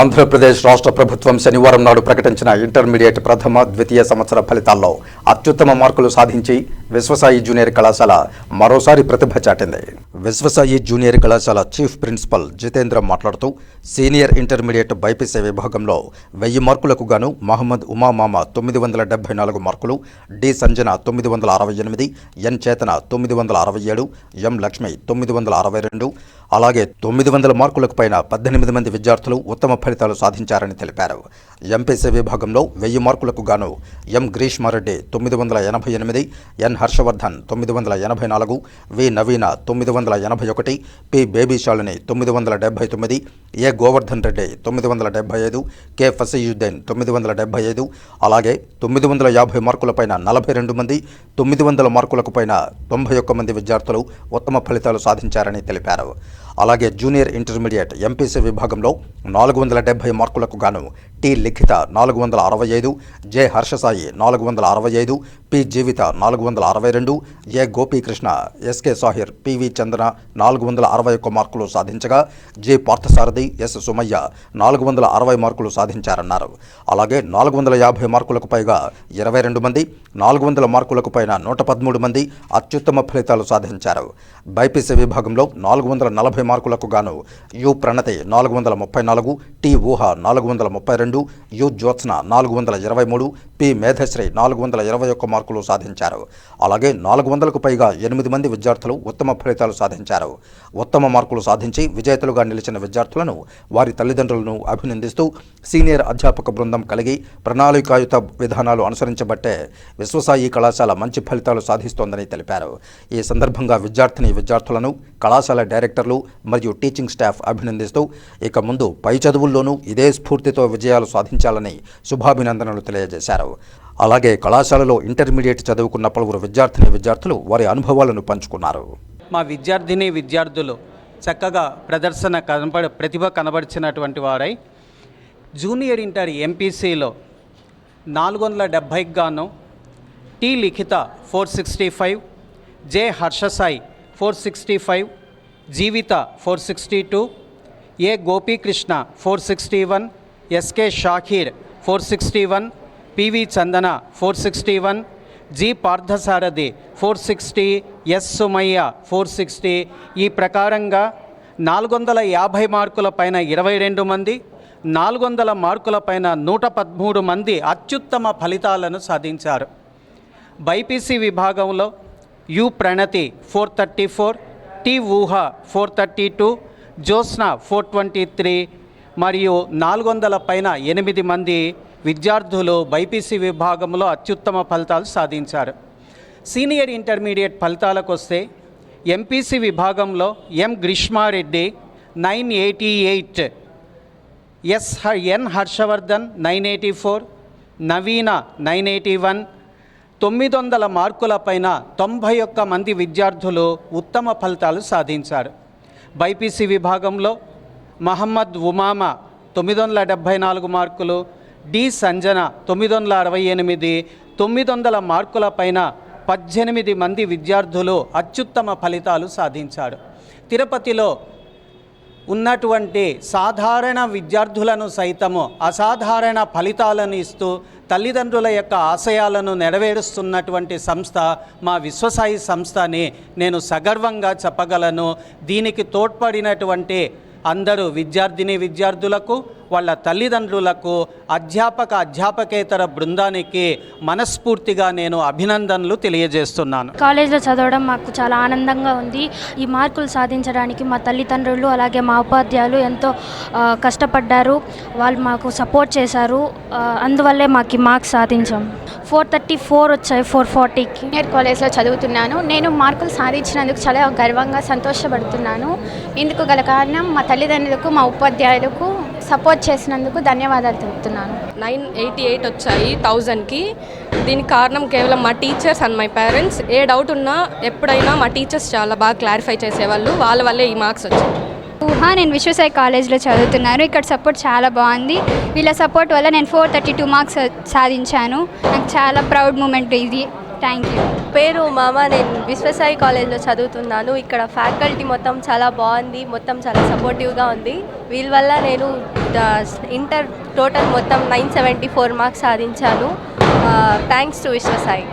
ఆంధ్రప్రదేశ్ రాష్ట్ర ప్రభుత్వం శనివారం నాడు ప్రకటించిన ఇంటర్మీడియట్ ప్రథమ ద్వితీయ సంవత్సర ఫలితాల్లో అత్యుత్తమ మార్కులు సాధించి విశ్వసాయి జూనియర్ కళాశాల మరోసారి ప్రతిభ చాటింది. విశ్వసాయి జూనియర్ కళాశాల చీఫ్ ప్రిన్సిపల్ జితేంద్ర మాట్లాడుతూ సీనియర్ ఇంటర్మీడియట్ బైపీసీ విభాగంలో వెయ్యి మార్కులకు గాను మహమ్మద్ ఉమామామ తొమ్మిది వందల డెబ్బై నాలుగు మార్కులు డి సంజన తొమ్మిది వందల అరవై ఎనిమిది ఎన్ చేతన తొమ్మిది వందల అరవై ఏడు ఎం లక్ష్మి తొమ్మిది వందల అరవై రెండు అలాగే తొమ్మిది వందల మార్కులకు పైన పద్దెనిమిది మంది విద్యార్థులు ఉత్తమ ఫలితాలు సాధించారని తెలిపారు. ఎంపీసీ విభాగంలో వెయ్యి మార్కులకు గాను ఎం గ్రీష్మారెడ్డి తొమ్మిది వందల ఎనభై ఎనిమిది ఎన్ హర్షవర్ధన్ తొమ్మిది వందల ఎనభై నాలుగు వి నవీన తొమ్మిది వందల ఎనభై ఒకటి పి బేబీ బేబీశాలిని తొమ్మిది వందల డెబ్బై తొమ్మిది ఏ గోవర్ధన్ రెడ్డి తొమ్మిది వందల డెబ్బై ఐదు కె ఫసీయుద్దీన్ తొమ్మిది వందల డెబ్బై ఐదు అలాగే తొమ్మిది వందల యాభై మార్కులపైన నలభై రెండు మంది తొమ్మిది వందల మార్కులకు పైన తొంభై ఒక్క మంది విద్యార్థులు ఉత్తమ ఫలితాలు సాధించారని తెలిపారు. అలాగే జూనియర్ ఇంటర్మీడియట్ ఎంపీసీ విభాగంలో నాలుగు వందల డెబ్బై మార్కులకు గాను టి లిఖిత నాలుగు వందల అరవై ఐదు జె హర్షసాయి నాలుగు వందల అరవై ఐదు పి జీవిత నాలుగు వందల అరవై రెండు A Gopikrishna SK Sahir PV Chandana నాలుగు వందల అరవై ఒక్క మార్కులు సాధించగా జె పార్థసారథి ఎస్ సుమయ్య నాలుగు వందల అరవై మార్కులు సాధించారన్నారు. అలాగే నాలుగు వందల యాభై మార్కులకు పైగా ఇరవై రెండు మంది నాలుగు వందల మార్కులకు పైన నూట పదమూడు మంది అత్యుత్తమ ఫలితాలు సాధించారు. బైపీసీ విభాగంలో నాలుగు వందల నలభై మార్కులకు గాను. యు ప్రణతి నాలుగు వందల ముప్పై నాలుగు టి ఊహ నాలుగు వందల ముప్పై రెండు యు జ్యోత్స్న నాలుగు వందల ఇరవై మూడు పి మేధశ్రీ నాలుగు వందల ఇరవై ఒక్క మార్కులు సాధించారు. అలాగే నాలుగు వందలకు పైగా ఎనిమిది మంది విద్యార్థులు ఉత్తమ ఫలితాలు సాధించారు. ఉత్తమ మార్కులు సాధించి విజేతలుగా నిలిచిన విద్యార్థులను వారి తల్లిదండ్రులను అభినందిస్తూ సీనియర్ అధ్యాపక బృందం కలిగి ప్రణాళికాయుత విధానాలు అనుసరించబట్టే విశ్వసాయి కళాశాల మంచి ఫలితాలు సాధిస్తోందని తెలిపారు. ఈ సందర్భంగా విద్యార్థిని విద్యార్థులను కళాశాల డైరెక్టర్లు మరియు టీచింగ్ స్టాఫ్ అభినందిస్తూ ఇక ముందు పై చదువుల్లోనూ ఇదే స్ఫూర్తితో విజయాలు సాధించాలని శుభాభినందనలు తెలియజేశారు. అలాగే కళాశాలలో ఇంటర్మీడియట్ చదువుకున్న పలువురు విద్యార్థిని విద్యార్థులు వారి అనుభవాలను పంచుకున్నారు. మా విద్యార్థిని విద్యార్థులు చక్కగా ప్రదర్శన కనబడ ప్రతిభ కనబరిచినటువంటి వారై జూనియర్ ఇంటర్ ఎంపీసీలో నాలుగు వందల డెబ్భైకి గాను T Likhitha four sixty five J Harshasai four sixty five Jeevitha four sixty two A Gopikrishna four sixty one SK Shakir four sixty one PV Chandana four sixty one G Parthasarathy four sixty S Sumayya four sixty. ఈ ప్రకారంగా నాలుగు వందల యాభై మార్కుల పైన ఇరవై రెండు మంది నాలుగు వందల మార్కుల పైన నూట పదమూడు మంది అత్యుత్తమ ఫలితాలను సాధించారు. బైపీసీ విభాగంలో U Pranathi four thirty four T Uha four thirty two Jyotsna four twenty three మరియు నాలుగు వందల పైన ఎనిమిది మంది విద్యార్థులు బైపీసీ విభాగంలో అత్యుత్తమ ఫలితాలు సాధించారు. సీనియర్ ఇంటర్మీడియట్ ఫలితాలకు వస్తే ఎంపీసీ విభాగంలో M Greeshma Reddy nine eighty eight S హ- N Harshavardhan nine eighty four Naveena nine eighty one తొమ్మిది వందల మార్కులపైన తొంభై ఒక్క మంది విద్యార్థులు ఉత్తమ ఫలితాలు సాధించారు. బైపీసీ విభాగంలో మహమ్మద్ ఉమామ తొమ్మిది వందల డెబ్భై నాలుగు మార్కులు డి సంజన తొమ్మిది వందల అరవై ఎనిమిది తొమ్మిది వందల మార్కుల పైన పద్దెనిమిది మంది విద్యార్థులు అత్యుత్తమ ఫలితాలు సాధించారు. తిరుపతిలో ఉన్నటువంటి సాధారణ విద్యార్థులను సైతము అసాధారణ ఫలితాలను ఇస్తూ తల్లిదండ్రుల యొక్క ఆశయాలను నెరవేరుస్తున్నటువంటి సంస్థ మా విశ్వసాయి సంస్థ అని నేను సగర్వంగా చెప్పగలను. దీనికి తోడ్పడినటువంటి అందరూ విద్యార్థిని విద్యార్థులకు వాళ్ళ తల్లిదండ్రులకు అధ్యాపక అధ్యాపకేతర బృందానికి మనస్ఫూర్తిగా నేను అభినందనలు తెలియజేస్తున్నాను. కాలేజ్లో చదవడం మాకు చాలా ఆనందంగా ఉంది. ఈ మార్కులు సాధించడానికి మా తల్లిదండ్రులు అలాగే మా ఉపాధ్యాయులు ఎంతో కష్టపడ్డారు. వాళ్ళు మాకు సపోర్ట్ చేశారు. అందువల్లే మాకు ఈ మార్క్స్ సాధించాం. ఫోర్ థర్టీ ఫోర్ వచ్చాయి ఫోర్ ఫార్టీకి. జూనియర్ కాలేజ్లో చదువుతున్నాను. నేను మార్కులు సాధించినందుకు చాలా గర్వంగా సంతోషపడుతున్నాను. ఇందుకు గల కారణం మా తల్లిదండ్రులకు మా ఉపాధ్యాయులకు సపోర్ట్ చేసినందుకు ధన్యవాదాలు తెలుపుతున్నాను. నైన్ ఎయిటీ ఎయిట్ వచ్చాయి థౌజండ్కి. దీనికి కారణం కేవలం మా టీచర్స్ అండ్ మై పేరెంట్స్. ఏ డౌట్ ఉన్నా ఎప్పుడైనా మా టీచర్స్ చాలా బాగా క్లారిఫై చేసేవాళ్ళు. వాళ్ళ వల్లే ఈ మార్క్స్ వచ్చాయి. ఊహా నేను విశ్వసాయి కాలేజ్లో చదువుతున్నాను ఇక్కడ సపోర్ట్ చాలా బాగుంది. వీళ్ళ సపోర్ట్ వల్ల నేను ఫోర్ థర్టీ టూ మార్క్స్ సాధించాను. నాకు చాలా ప్రౌడ్ మూమెంట్ ఇది. థ్యాంక్ యూ పేరు మామ నేను విశ్వసాయి కాలేజ్లో చదువుతున్నాను. ఇక్కడ ఫ్యాకల్టీ మొత్తం చాలా బాగుంది మొత్తం చాలా సపోర్టివ్గా ఉంది. వీళ్ళ వల్ల నేను ఇంటర్ టోటల్ మొత్తం నైన్ సెవెంటీ ఫోర్ మార్క్స్ సాధించాను. Thanks to Viswasai.